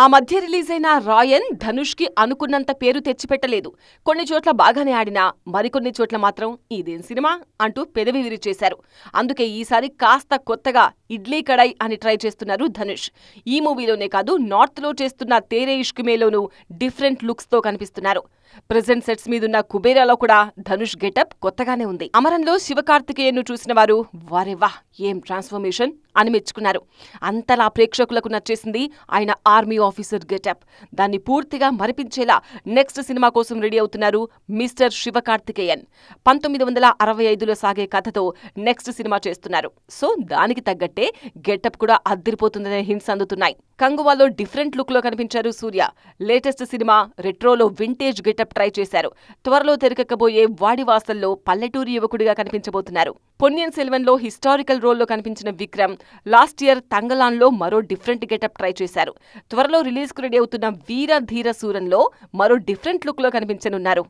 ఆ మధ్య రిలీజ్ అయిన రాయన్ ధనుష్కి అనుకున్నంత పేరు తెచ్చిపెట్టలేదు. కొన్ని చోట్ల బాగానే ఆడినా మరికొన్ని చోట్ల మాత్రం ఇదేం సినిమా అంటూ పెదవి విరిచేశారు. అందుకే ఈసారి కాస్త కొత్తగా ఇడ్లీ కడాయి అని ట్రై చేస్తున్నారు ధనుష్. ఈ మూవీలోనే కాదు నార్త్లో చేస్తున్న తేరే ఇష్కుమేలోనూ డిఫరెంట్ లుక్స్తో కనిపిస్తున్నారు. ప్రజెంట్ సెట్స్ మీదున్న కుబేరాలో కూడా ధనుష్ గెటప్ కొత్తగానే ఉంది. అమరంలో శివకార్తికేయన్ను చూసిన వారు వాహ్ ఏం ట్రాన్స్ఫర్మేషన్ అని మెచ్చుకున్నారు. అంతలా ప్రేక్షకులకు నచ్చేసింది ఆయన ఆర్మీ ఆఫీసర్ గెటప్. దాన్ని పూర్తిగా మరిపించేలా నెక్స్ట్ సినిమా కోసం రెడీ అవుతున్నారు మిస్టర్ శివకార్తికేయన్. పంతొమ్మిది వందల అరవై ఐదులో సాగే కథతో నెక్స్ట్ సినిమా చేస్తున్నారు. సో దానికి తగ్గట్టే గెటప్ కూడా అద్దరిపోతుందనే హింట్స్ అందుతున్నాయి. కంగువాలో డిఫరెంట్ లుక్లో కనిపించారు సూర్య. లేటెస్ట్ సినిమా రెట్రోలో వింటేజ్ గెటప్ ట్రై చేశారు. త్వరలో తెరకెక్కబోయే వాడివాసల్లో పల్లెటూరి యువకుడిగా కనిపించబోతున్నారు. పొన్నియన్ సెల్వన్లో హిస్టారికల్ రోల్లో కనిపించిన విక్రమ్ లాస్ట్ ఇయర్ తంగలాన్లో మరో డిఫరెంట్ గెటప్ ట్రై చేశారు. త్వరలో రిలీజ్కు రెడీ అవుతున్న వీర ధీర సూరంలో మరో డిఫరెంట్ లుక్లో కనిపించనున్నారు.